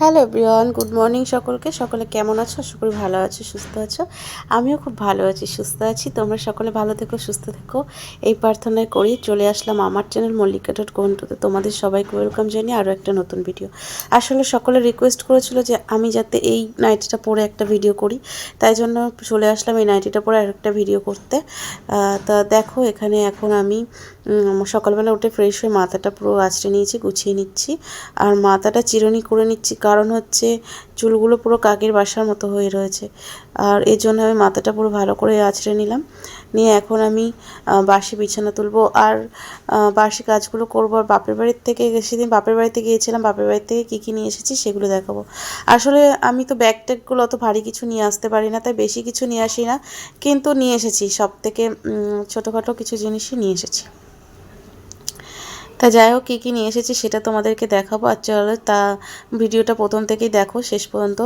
Hello everyone, good morning সকলকে। সকলে কেমন আছো? আশা করি ভালো আছো, সুস্থ আছো। আমিও খুব ভালো আছি, সুস্থ আছি। তোমরা সকলে ভালো থেকো, সুস্থ থেকো। এই প্রার্থনায় করি, চলে আসলাম আমার চ্যানেল মল্লিকা ডট কন্টুতে তোমাদের সবাইকে ওয়েলকাম জানিয়ে আরও একটা নতুন ভিডিও আসলে সকলে রিকোয়েস্ট করেছিল যে আমি যাতে এই নাইটিটা পরে একটা ভিডিও করি। তাই জন্য চলে আসলাম এই নাইটিটা পরে আর একটা ভিডিও করতে। তা দেখো, এখানে এখন আমি সকালবেলা উঠে ফ্রেশ হয়ে মাথাটা পুরো আঁচড়ে নিয়েছি, গুছিয়ে নিচ্ছি। আর মাথাটা চিরুনি করে নিচ্ছি কারণ হচ্ছে চুলগুলো পুরো কাকের বাসার মতো হয়ে রয়েছে। আর এর জন্য আমি মাথাটা পুরো ভালো করে আঁচড়ে নিলাম। নিয়ে এখন আমি বাসি বিছানা তুলবো। আর বাসি কাজগুলো করব। আর বাপের বাড়ির থেকে সেদিন বাপের বাড়িতে গিয়েছিলাম। বাপের বাড়ি থেকে কী কী নিয়ে এসেছি সেগুলো দেখাবো। আসলে আমি তো ব্যাগ ট্যাগগুলো অত ভারী কিছু নিয়ে আসতে পারি না, তাই বেশি কিছু নিয়ে আসি না। কিন্তু নিয়ে এসেছি। সব থেকে ছোটোখাটো কিছু জিনিসই নিয়ে এসেছি। তা যাই হোক, কী কী নিয়ে এসেছি সেটা তোমাদেরকে দেখাবো। আর চলো তা ভিডিওটা প্রথম থেকেই দেখো, শেষ পর্যন্ত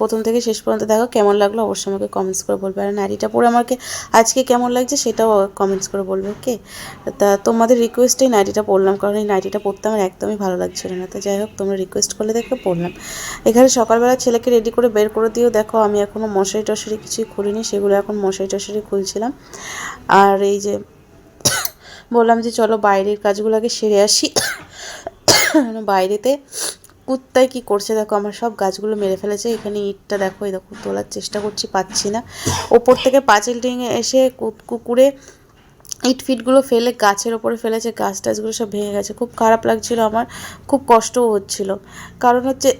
প্রথম থেকে শেষ পর্যন্ত দেখো কেমন লাগল, অবশ্যই আমাকে কমেন্টস করে বলবে। আর নারীটা পরে আমাকে আজকে কেমন লাগছে সেটাও কমেন্টস করে বলবে ওকে তা তোমাদের রিকোয়েস্টেই নাইটিটা পড়লাম, কারণ এই নাইটিটা পড়তে আমার একদমই ভালো লাগছিল না। তো যাই হোক, তোমরা রিকোয়েস্ট করলে দেখে পড়লাম। এখানে সকালবেলা ছেলেকে রেডি করে বের করে দিয়েও দেখো আমি এখনও মশারি টশারি কিছুই খুলিনি, সেগুলো এখন মশারি টশারি খুলছিলাম। আর এই যে বললাম যে চলো বাইরের কাজগুলো আগে সেরে আসি। বাইরেতে কুত্তায় কি করছে দেখো, আমার সব গাছগুলো মেরে ফেলেছে। এখানে ইটটা দেখো, এই দেখো, তোলার চেষ্টা করছি, পাচ্ছি না। ওপর থেকে পাঁচিল ডিঙে এসে কুকুরে ইট ফিটগুলো ফেলে গাছের ওপরে ফেলেছে, গাছ টাছগুলো সব ভেঙে গেছে। খুব খারাপ লাগছিল আমার, খুব কষ্টও হচ্ছিল। কারণ হচ্ছে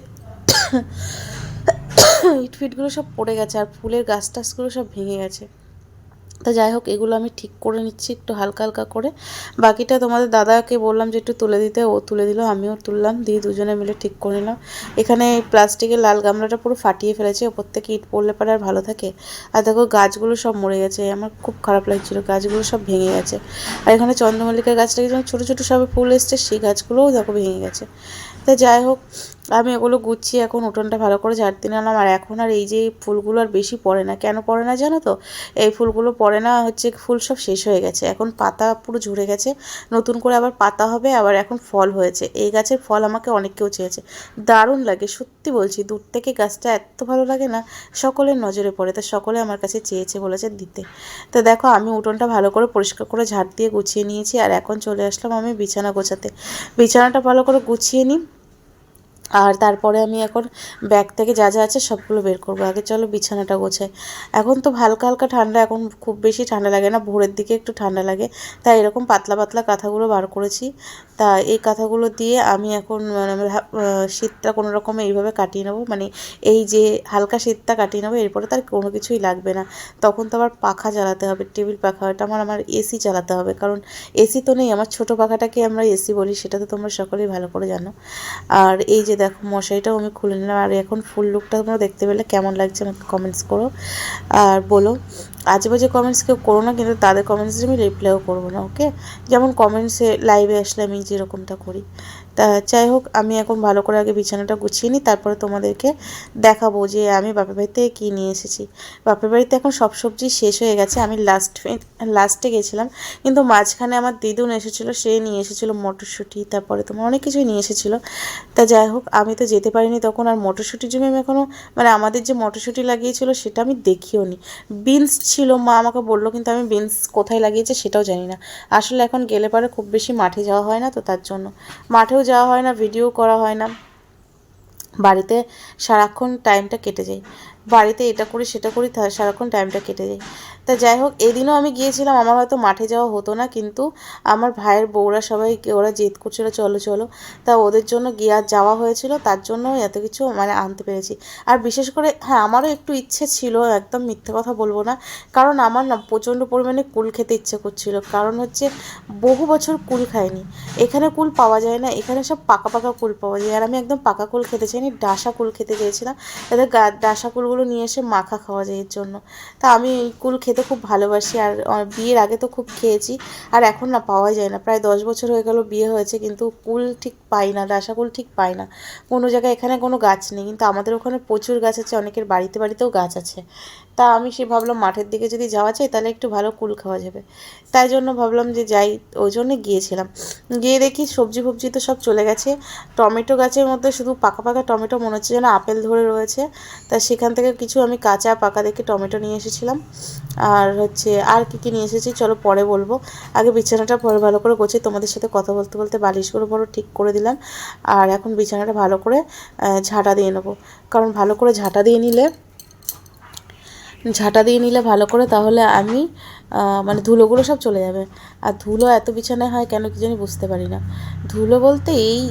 ইট ফিটগুলো সব পড়ে গেছে আর ফুলের গাছ টাছগুলো সব ভেঙে গেছে। তা যাই হোক, এগুলো আমি ঠিক করে নিচ্ছি একটু হালকা হালকা করে। বাকিটা তোমাদের দাদাকে বললাম যে একটু তুলে দিতে, ও তুলে দিল, আমিও তুললাম, দিয়ে দুজনে মিলে ঠিক করে নিলাম। এখানে প্লাস্টিকের লাল গামলাটা পুরো ফাটিয়ে ফেলেছে, ওপর থেকে ইট পড়লে পরে আর ভালো থাকে। আর দেখো, গাছগুলো সব মরে গেছে, আমার খুব খারাপ লাগছিল, গাছগুলো সব ভেঙে গেছে। আর এখানে চন্দ্রমল্লিকার গাছটা যেমন ছোটো ছোটো সবে ফুল এসছে, সেই গাছগুলোও দেখো ভেঙে গেছে। তা যাই হোক আমি এগুলো গুছিয়ে এখন উঠোনটা ভালো করে ঝাড়তে নিলাম। আর এখন আর এই যে ফুলগুলো আর বেশি পড়ে না। কেন পড়ে না জানো তো? এই ফুলগুলো পড়ে না হচ্ছে ফুল সব শেষ হয়ে গেছে। এখন পাতা পুরো ঝরে গেছে। নতুন করে আবার পাতা হবে, আবার এখন ফল হয়েছে। এই গাছের ফল আমাকে অনেক কেউ চেয়েছে। দারুণ লাগে, সত্যি বলছি। দূর থেকে গাছটা এত ভালো লাগে না, সকলের নজরে পড়ে। তা সকলে আমার কাছে চেয়েছে বলেছে দিতে। তো দেখো, আমি উঠোনটা ভালো করে পরিষ্কার করে ঝাড় দিয়ে গুছিয়ে নিয়েছি। আর এখন চলে আসলাম আমি বিছানা গোছাতে। বিছানাটা ভালো করে গুছিয়ে নিই। আর তারপরে আমি এখন ব্যাগ থেকে যা যা আছে সবগুলো বের করব। আগে চলো বিছানাটা গোছাই এখন তো হালকা হালকা ঠান্ডা, এখন খুব বেশি ঠান্ডা লাগে না, ভোরের দিকে একটু ঠান্ডা লাগে। তাই এরকম পাতলা পাতলা কাঁথাগুলো বার করেছি। তা এই কাঁথাগুলো দিয়ে আমি এখন মানে শীতটা কোনো রকমে এইভাবে কাটিয়ে নেব। মানে এই যে হালকা শীতটা কাটিয়ে নেব, এরপরে তার কোনো কিছুই লাগবে না। তখন তো আবার পাখা চালাতে হবে, টেবিল পাখা ওটা আমার আমার এসি চালাতে হবে। কারণ এসি তো নেই, আমার ছোটো পাখাটাকে আমরা এসি বলি, সেটা তো তোমরা সকলেই ভালো করে জানো। আর এই যে দেখো মশারিটাও আমি খুলে নিলাম। আর এখন ফুল লুকটা তোমরা দেখতে পেলে কেমন লাগছে আমাকে কমেন্টস করো। আর বলো, আজে বাজে কমেন্টস কেউ করো না, কিন্তু তাদের কমেন্টস আমি রিপ্লাইও করব না ওকে যেমন কমেন্টসে লাইভে আসলে আমি যেরকমটা করি। তা যাই হোক, আমি এখন ভালো করে আগে বিছানাটা গুছিয়ে নিই, তারপরে তোমাদেরকে দেখাবো যে আমি বাপের বাড়িতে কী নিয়ে এসেছি। বাপের বাড়িতে এখন সব সবজি শেষ হয়ে গেছে, আমি লাস্ট লাস্টে গেছিলাম, কিন্তু মাঝখানে আমার দিদুন এসেছিল, সে নিয়ে এসেছিল মটরশুঁটি, তারপরে তোমার অনেক কিছুই নিয়ে এসেছিল। তা যাই হোক, আমি তো যেতে পারিনি তখন, আর মটরশুঁটির জন্য আমি এখনও মানে আমাদের যে মটরশুঁটি লাগিয়েছিল সেটা আমি দেখিও নি। বিনস ছিল, মা আমাকে বলল, কিন্তু আমি বিনস কোথায় লাগিয়েছে সেটাও জানি না। আসলে এখন গেলে পরে খুব বেশি মাঠে যাওয়া হয় না তো তার জন্য। মাঠেও যাওয়া হয় না ভিডিও করা হয় না। বাড়িতে সারাক্ষণ টাইমটা কেটে যায়। বাড়িতে এটা করি, সেটা করি সারাক্ষণ টাইমটা কেটে যায়। তা যাই হোক, এদিনও আমি গিয়েছিলাম, আমার হয়তো মাঠে যাওয়া হতো না, কিন্তু আমার ভাইয়ের বউরা সবাই ওরা জেদ করছিল, চলো চলো। তা ওদের জন্য গিয়ে আর যাওয়া হয়েছিল, তার জন্য এত কিছু মানে আনতে পেরেছি। আর বিশেষ করে হ্যাঁ আমারও একটু ইচ্ছে ছিল, একদম মিথ্যে কথা বলব না, কারণ আমার না প্রচণ্ড পরিমাণে কুল খেতে ইচ্ছে করছিল। কারণ হচ্ছে, বহু বছর কুল খাইনি। এখানে কুল পাওয়া যায় না, এখানে সব পাকা পাকা কুল পাওয়া যায়। আর আমি একদম পাকা কুল খেতে চাইনি, ডাসা কুল খেতে চেয়েছিলাম। তাদের ডাসা কুলগুলো কুলগুলো নিয়ে এসে মাখা খাওয়া যায় এর জন্য। তা আমি কুল খেতে খুব ভালোবাসি আর বিয়ের আগে তো খুব খেয়েছি আর এখন না পাওয়া যায় না। প্রায় দশ বছর হয়ে গেল বিয়ে হয়েছে কিন্তু কুল ঠিক পাই না ডাসা কুল ঠিক পাই না। কোনো জায়গায় এখানে কোনো গাছ নেই কিন্তু আমাদের ওখানে প্রচুর গাছ আছে, অনেকের বাড়িতে বাড়িতেও গাছ আছে। তা আমি সে ভাবলাম মাঠের দিকে যদি যাওয়া যায় তাহলে একটু ভালো কুল খাওয়া যাবে। তাই জন্য ভাবলাম যে যাই, ওই জন্য গিয়েছিলাম। গিয়ে দেখি সবজি ফবজি তো সব চলে গেছে। টমেটো গাছের মধ্যে শুধু পাকা পাকা টমেটো মনে হচ্ছে যেন আপেল ধরে রয়েছে। তা সেখান থেকে কিছু আমি কাঁচা পাকা দেখে টমেটো নিয়ে এসেছিলাম। আর হচ্ছে আর কী কী নিয়ে এসেছি চলো পরে বলব। আগে বিছানাটা পরে ভালো করে গোছে তোমাদের সাথে কথা বলতে বলতে বালিশগুলো বড় ঠিক করে দিলাম। আর এখন বিছানাটা ভালো করে ঝাঁটা দিয়ে নেব। কারণ ভালো করে ঝাঁটা দিয়ে নিলে ঝাঁটা দিয়ে নিলে ভালো করে, তাহলে আমি মানে ধুলোগুলো সব চলে যাবে। আর ধুলো এত বিছানায় হয় কেন কি জানি বুঝতে পারি না। ধুলো বলতে এই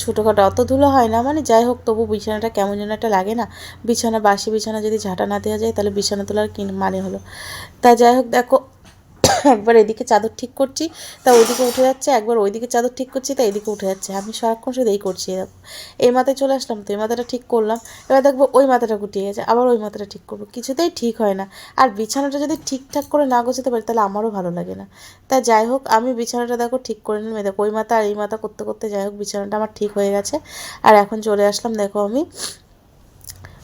ছোটোখাটো, অত ধুলো হয় না মানে যাই হোক, তবু বিছানাটা কেমন যেন একটা লাগে না। বিছানা, বাসি বিছানা যদি ঝাঁটা না দেওয়া যায়, তাহলে বিছানা তোলার কি মানে হলো? তা যাই হোক, দেখো একবার এদিকে চাদর ঠিক করছি, তা ওইদিকে উঠে যাচ্ছে, একবার ওইদিকে চাদর ঠিক করছি, তা এদিকে উঠে যাচ্ছে। আমি সারাক্ষণ শুধু এই করছি দেখো এই মাথায় চলে আসলাম, তো এই মাথাটা ঠিক করলাম। এবার দেখব ওই মাথাটা গুটিয়ে গেছে, আবার ওই মাথাটা ঠিক করব। কিছুতেই ঠিক হয় না। আর বিছানাটা যদি ঠিকঠাক করে না গোছাতে পারি, তাহলে আমারও ভালো লাগে না। তা যাই হোক, আমি বিছানাটা দেখো ঠিক করে নিলাম। দেখো, ওই মাথা আর এই মাথা করতে করতে যাই হোক, বিছানাটা আমার ঠিক হয়ে গেছে। আর এখন চলে আসলাম, দেখো আমি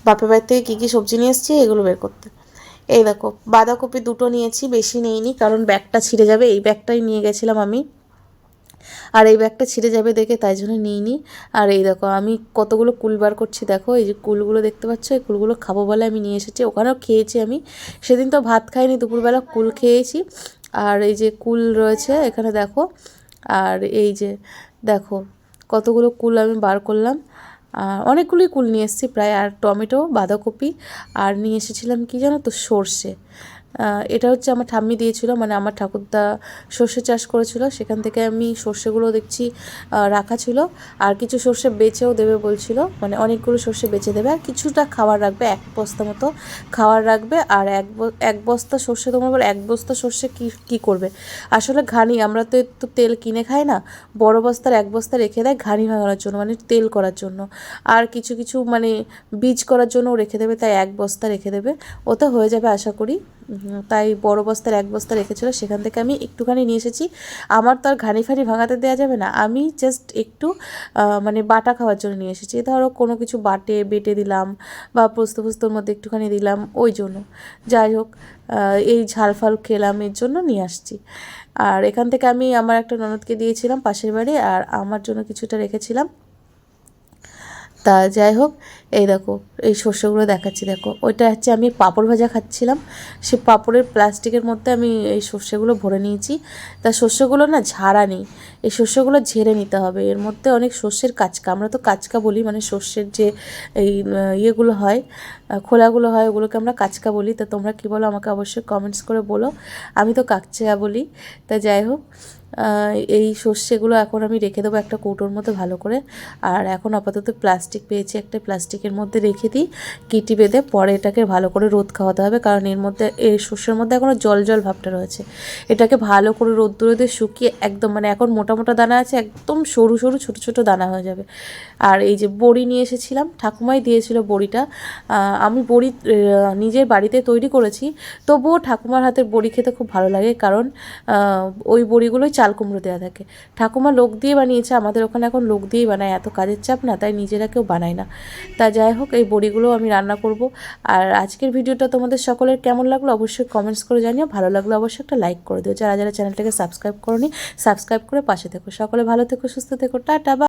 বাপের বাড়ি থেকে কী কী সবজি নিয়ে এসেছি, এগুলো বের করতে। এই দেখো, বাঁধাকপি দুটো নিয়েছি, বেশি নেইনি, কারণ ব্যাগটা ছিঁড়ে যাবে, এই ব্যাগটাই নিয়ে গেছিলাম আমি। আর এই ব্যাগটা ছিঁড়ে যাবে দেখে তাই জন্য নিইনি। আর এই দেখো, আমি কতগুলো কুল বার করছি, দেখো, এই যে কুলগুলো দেখতে পাচ্ছ, এই কুলগুলো খাব বলে আমি নিয়ে এসেছি, ওখানেও খেয়েছি আমি। সেদিন তো ভাত খাইনি, দুপুরবেলা কুল খেয়েছি। আর এই যে কুল রয়েছে, এখানে দেখো, আর এই যে দেখো, কতগুলো কুল আমি বার করলাম। আর অনেকগুলোই কুল নিয়ে এসেছি, প্রায় আর টমেটো, বাঁধাকপি, আর নিয়ে এসেছিলাম কি জানো তো, সর্ষে। এটা হচ্ছে আমার ঠাম্মি দিয়েছিল মানে আমার ঠাকুরদা সর্ষে চাষ করেছিল, সেখান থেকে আমি সর্ষেগুলো দেখছি রাখা ছিল, আর কিছু সর্ষে বেচেও দেবে বলছিল মানে অনেকগুলো সর্ষে বেচে দেবে, আর কিছুটা খাবার রাখবে, এক বস্তা মতো খাবার রাখবে, আর এক এক বস্তা সর্ষে, তোমার এক বস্তা সর্ষে কী কী করবে? আসলে ঘানি, আমরা তো একটু তেল কিনে খাই না, বড় বস্তার এক বস্তা রেখে দেয় ঘানি ভাঙানোর জন্য মানে তেল করার জন্য, আর কিছু কিছু মানে বীজ করার জন্যও রেখে দেবে, তাই এক বস্তা রেখে দেবে, ওতে হয়ে যাবে আশা করি তাই বড় বস্তার এক বস্তা রেখেছিল, সেখান থেকে আমি একটুখানি নিয়ে এসেছি। আমার তো আর ঘানি ফানি ভাঙাতে দেওয়া যাবে না, আমি জাস্ট একটু মানে বাটা খাওয়ার জন্য নিয়ে এসেছি। ধরো কোনো কিছু বাটে, বেটে দিলাম বা পোস্ত পোস্তর মধ্যে একটুখানি দিলাম, ওই জন্য। যাই হোক এই ঝাল ফাল খেলাম, এর জন্য নিয়ে আসছি। আর এখান থেকে আমি আমার একটা ননদকে দিয়েছিলাম পাশের বাড়ি, আর আমার জন্য কিছুটা রেখেছিলাম। তা যাই হোক, এই দেখো, এই শস্যগুলো দেখাচ্ছি, দেখো। ওইটা হচ্ছে আমি পাপড় ভাজা খাচ্ছিলাম। সে পাপড়ের প্লাস্টিকের মধ্যে আমি এই শস্যগুলো ভরে নিয়েছি। তা শস্যগুলো না ঝাড়া নেই। এই শস্যগুলো ঝেড়ে নিতে হবে। এর মধ্যে অনেক শস্যের কাচকা। আমরা তো কাচকা বলি মানে শস্যের যে এই ইয়েগুলো হয় খোলাগুলো হয়, ওগুলোকে আমরা কাচকা বলি। তা তোমরা কী বলো? আমাকে অবশ্যই কমেন্টস করে বলো। আমি তো কাকচা বলি। তা যাই হোক এই সর্ষেগুলো এখন আমি রেখে দেবো একটা কৌটোর মধ্যে ভালো করে। আর এখন আপাতত প্লাস্টিক পেয়েছি একটা প্লাস্টিকের মধ্যে রেখে দিই। কিটি বেঁধে পরে এটাকে ভালো করে রোদ খাওয়াতে হবে, কারণ এর মধ্যে, এই সর্ষের মধ্যে এখনও জল জল ভাবটা রয়েছে। এটাকে ভালো করে রোদ্দুরে দিয়ে শুকিয়ে একদম মানে এখন মোটা মোটা দানা আছে, একদম সরু সরু ছোটো ছোটো দানা হয়ে যাবে। আর এই যে বড়ি নিয়ে এসেছিলাম, ঠাকুমাই দিয়েছিল বড়িটা। আমি বড়ি নিজের বাড়িতে তৈরি করেছি। তবুও ঠাকুমার হাতের বড়ি খেতে খুব ভালো লাগে কারণ ওই বড়িগুলোই চাল কুমড়ো দেওয়া থাকে। ঠাকুমা লোক দিয়ে বানিয়েছে, আমাদের ওখানে এখন লোক দিয়েই বানায়, এত কাজের চাপ না, তাই নিজেরা কেউ বানায় না। তা যাই হোক, এই বড়িগুলো আমি রান্না করব। আর আজকের ভিডিওটা তোমাদের সকলের কেমন লাগল অবশ্যই কমেন্টস করে জানিও। ভালো লাগল অবশ্যই একটা লাইক করে দিও। যারা যারা চ্যানেলটাকে সাবস্ক্রাইব করনি সাবস্ক্রাইব করে পাশে থেকো। সকলে ভালো থেকো, সুস্থ থেকো। টাটা